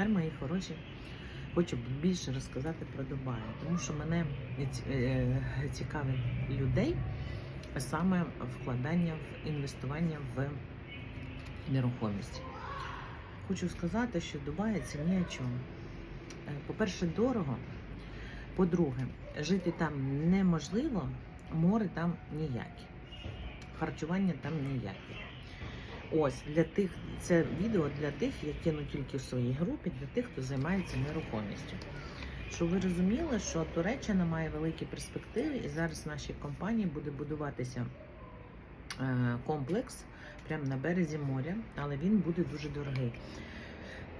тепер, мої хороші, хочу більше розказати про Дубай, тому що мене е, цікавить людей саме вкладання в інвестування в нерухомість. Хочу сказати, що Дубай це ні о чому. Е, По-перше, дорого. По-друге, жити там неможливо, море там ніяке, харчування там ніяке. Ось для тих, це відео для тих, я кину тільки в своїй групі, для тих, хто займається нерухомістю. Щоб ви розуміли, що Туреччина має великі перспективи, і зараз в нашій компанії буде будуватися е, комплекс прямо на березі моря, але він буде дуже дорогий.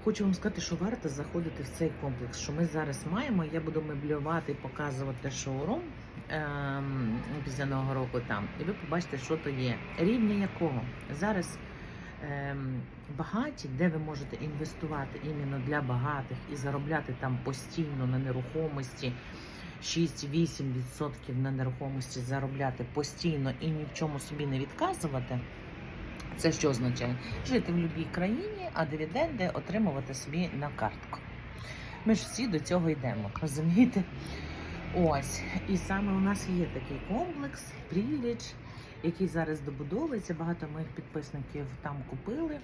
Хочу вам сказати, що варто заходити в цей комплекс, що ми зараз маємо. Я буду меблювати, і показувати шоурум ем, після нового року там, і ви побачите, що то є. Рівня якого зараз багаті, де ви можете інвестувати іменно для багатих і заробляти там постійно на нерухомості. 6-8% на нерухомості заробляти постійно і ні в чому собі не відказувати. Це що означає? Жити в будь-якій країні, а дивіденди отримувати собі на картку. Ми ж всі до цього йдемо, розумієте? Ось. І саме у нас є такий комплекс, Пріліч, який зараз добудовується. Багато моїх підписників там купили.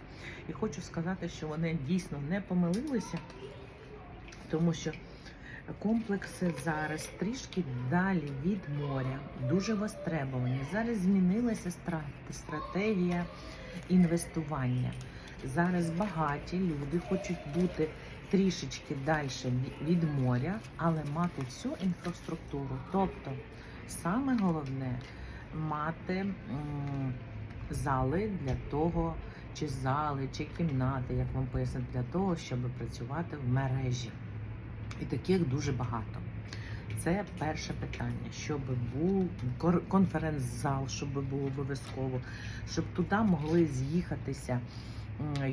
І хочу сказати, що вони дійсно не помилилися, тому що комплекси зараз трішки далі від моря, дуже востребовані. Зараз змінилася стра- стратегія інвестування. Зараз багаті люди хочуть бути трішечки далі від моря, але мати всю інфраструктуру. Тобто, саме головне мати зали для того, чи зали, чи кімнати, як вам пояснять, для того, щоб працювати в мережі. І таких дуже багато. Це перше питання, щоб був конференц-зал, щоб був обов'язково, щоб туди могли з'їхатися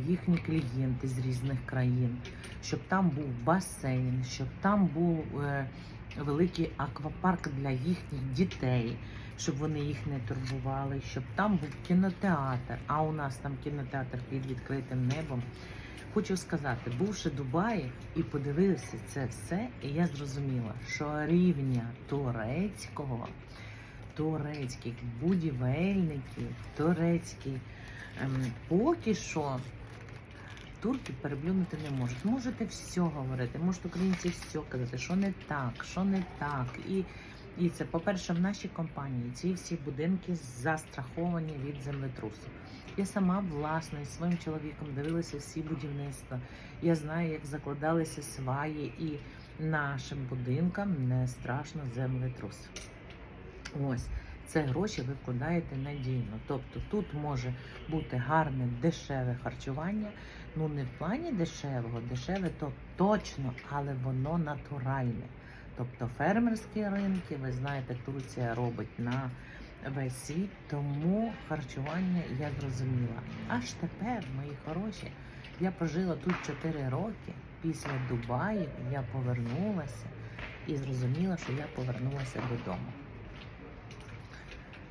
їхні клієнти з різних країн, щоб там був басейн, щоб там був е, великий аквапарк для їхніх дітей, щоб вони їх не турбували, щоб там був кінотеатр. А у нас там кінотеатр під відкритим небом. Хочу сказати, бувши Дубаї і подивився це все, і я зрозуміла, що рівня турецького, турецьких будівельників, турецький ем, поки що турки переплюнути не можуть. Можете все говорити, можуть українці все казати, що не так, що не так. І, це, по-перше, в нашій компанії ці всі будинки застраховані від землетрусу. Я сама власна із своїм чоловіком дивилася всі будівництва. Я знаю, як закладалися сваї, і нашим будинкам не страшно землетрус. Ось це гроші ви вкладаєте надійно. Тобто тут може бути гарне дешеве харчування. Ну не в плані дешевого, дешеве то точно, але воно натуральне. Тобто фермерські ринки, ви знаєте, Турція робить на весь світ, тому харчування я зрозуміла. Аж тепер, мої хороші, я прожила тут 4 роки. Після Дубаю я повернулася і зрозуміла, що я повернулася додому.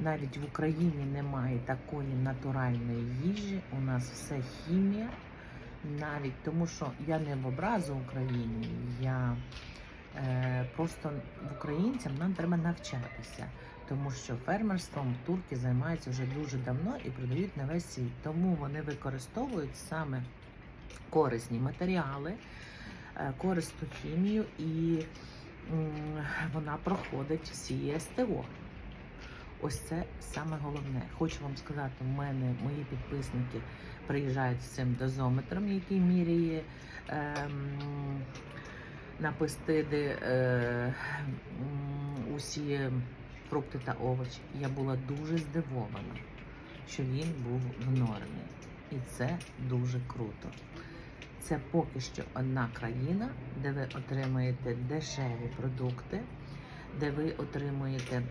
Навіть в Україні немає такої натуральної їжі. У нас все хімія. Навіть тому, що я не в образу Україні, я просто українцям нам треба навчатися, тому що фермерством турки займаються вже дуже давно і продають на весь світ. Тому вони використовують саме корисні матеріали, е, корисну хімію, і вона проходить всі СТО. Ось це саме головне. Хочу вам сказати, у мене мої підписники приїжджають з цим дозометром, який міряє ем, на е, усі фрукти та овочі. Я була дуже здивована, що він був в нормі. І це дуже круто. Це поки що одна країна, де ви отримуєте дешеві продукти, де ви отримуєте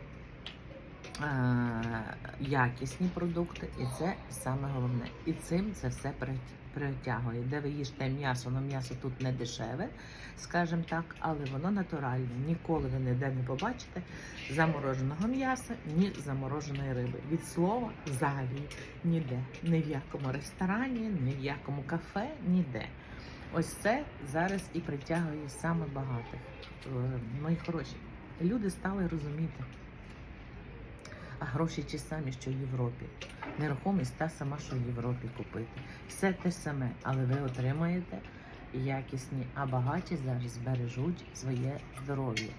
якісні продукти, і це саме головне. І цим це все притягує. Де ви їсте м'ясо, ну м'ясо тут не дешеве, скажімо так, але воно натуральне. Ніколи ви ніде не побачите замороженого м'яса, ні замороженої риби. Від слова взагалі ніде. Ні в якому ресторані, ні в якому кафе, ніде. Ось це зараз і притягує саме багатих. Е, Мої хороші. Люди стали розуміти. А гроші ті самі, що в Європі. Нерухомість та сама, що в Європі купити. Все те саме, але ви отримаєте якісні, а багаті зараз збережуть своє здоров'я.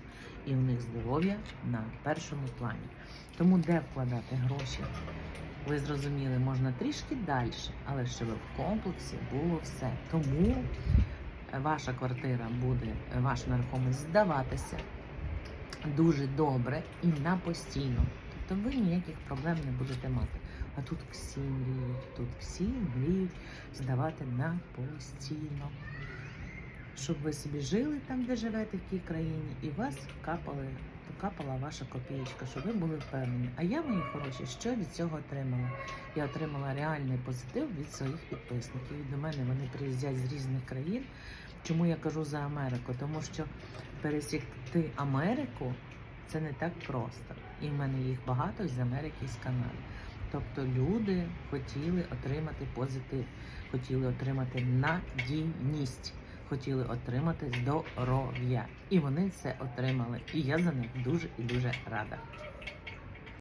І в них здоров'я на першому плані. Тому де вкладати гроші? Ви зрозуміли, можна трішки далі, але щоб в комплексі було все. Тому ваша квартира буде, ваша нерухомість здаватися дуже добре і на постійно. Тобто ви ніяких проблем не будете мати. А тут всі мріють, тут всі мріють здавати на постійно. Щоб ви собі жили там, де живете, в тій країні, і вас капали, капала ваша копієчка, щоб ви були впевнені. А я, мої хороші, що від цього отримала? Я отримала реальний позитив від своїх підписників. І до мене вони приїздять з різних країн. Чому я кажу за Америку? Тому що пересікти Америку це не так просто. І в мене їх багато з Америки і з Канади. Тобто люди хотіли отримати позитив, хотіли отримати надійність, хотіли отримати здоров'я. І вони це отримали. І я за них дуже і дуже рада.